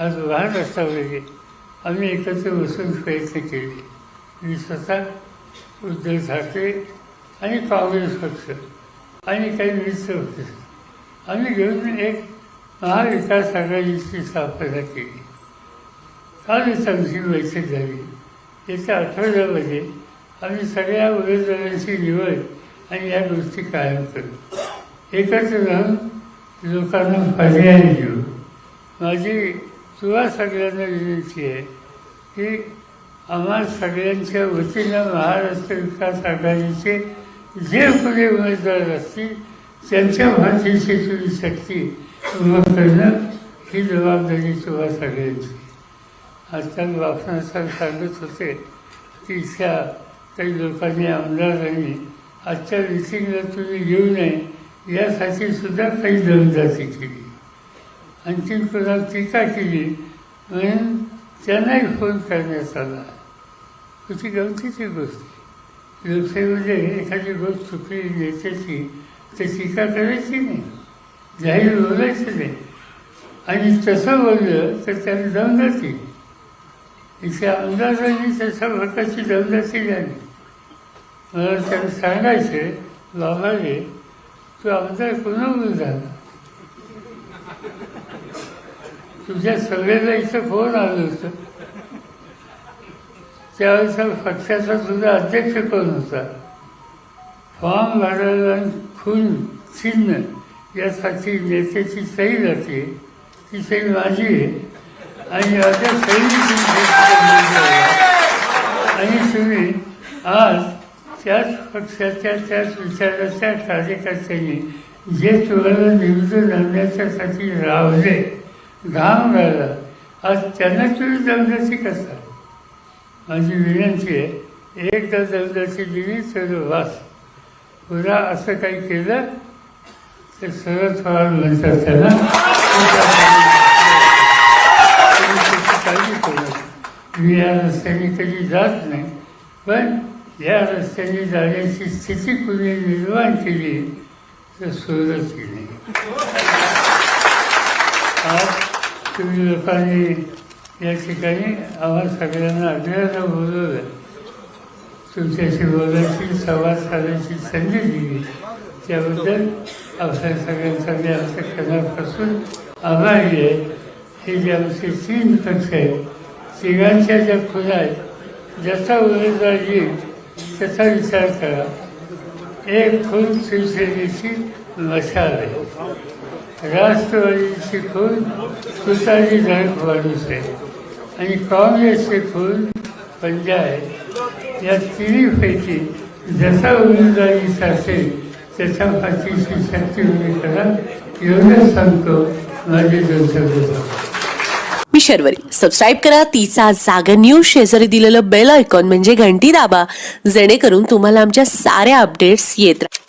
आज महाराष्ट्रामध्ये आम्ही एकत्र बसून प्रयत्न केले. मी स्वतः उद्धव ठाकरे आणि काँग्रेस पक्ष आणि काही मित्र होते. आम्ही घेऊन एक महाविकास आघाडीची स्थापना केली. कालच आमची बैठक झाली. येत्या आठवड्यामध्ये आम्ही सगळ्या उमेदवारांची निवड आणि या गोष्टी कायम करू. एकत्र राहून लोकांना पर्याय देऊ. माझी तुला सगळ्यांना विनंती आहे की आम्हा सगळ्यांच्या वतीनं महाराष्ट्र विकास आघाडीचे जे कोणी उमेदवार असतील त्यांच्या भाषेची तुम्ही शक्ती उभं करणं ही जबाबदारी तुम्हा सगळ्यांची. आजकाल बापनासाहेब सांगत होते की इथल्या काही लोकांनी आमदारांनी आजच्या मिटिंगला तुम्ही येऊ नये यासाठी सुद्धा काही दमदाटी केली. आणखीन कोणाला टीका केली म्हणून त्यांनाही फोन करण्यात आला. ती गमतीची गोष्ट आहे. लोकशाहीमध्ये म्हणजे एखादी गोष्ट चुकली नेत्याची तर टीका करायची नाही. जाहीर बोलायचं नाही. आणि तसं बोललं तर त्याला दमदाटी इथे आमदारांनी तशा प्रकारची दमदाती झाली मला त्याला सांगायचे बाबा रे तू आमदार कोणावर झाला तुझ्या सगळ्याला इथं फोन आलं होतं. त्यावेळेचा पक्षाचा तुझा अध्यक्ष कोण होता? फॉर्म भरायला खून चिन्ह यासाठी नेत्याची सही जाते. ती सही माझी आहे. आणि माझ्या सही म्हणजे आणि तुम्ही आज त्याच पक्षाच्या त्याच विचाराच्या कार्यकर्त्यांनी जे तुम्हाला निवडून आणण्याच्यासाठी रावले घाम राहिला आज त्यांना तुम्ही दमदाची कसा माझी विनंती आहे एकदा दमदाची दिली तर वास. पुन्हा असं काही केलं तर शरद पवार म्हणतात त्याला काळजी करू मी या रस्त्याने कधी जात नाही पण या रस्त्याने जाण्याची स्थिती कुणी निर्माण केली तर सोडत नाही आज तुम्ही लोकांनी या ठिकाणी आम्हा सगळ्यांना आग्रहानं बोलवलं तुमच्याशी बोलायची संवाद साधायची संधी दिली. त्याबद्दल आपल्या सगळ्यांचा मी आमच्या क्षणापासून आभारी आहे. हे जे आमचे तीन पक्ष आहेत तिघांच्या ज्या खुल्या आहेत ज्याचा उमेदवार येईल त्याचा विचार करा. एक खून शिवसेनेची मशाल आहे राष्ट्रवादीची खून तुतारी धडक माणूस आहे आणि काँग्रेसचे खून पंजा आहे या तिन्हीपैकी जसा उमेदवारी असेल त्याच्या पाठीशी शक्ती उभी करा एवढंच सांगतो माझे दोन मी शर्वरी. सबस्क्राईब करा तिचा जागर न्यूज शेजारी दिलेलं बेल आयकॉन म्हणजे घंटी दाबा. जेणेकरून तुम्हाला आमच्या साऱ्या अपडेट्स येत राहतील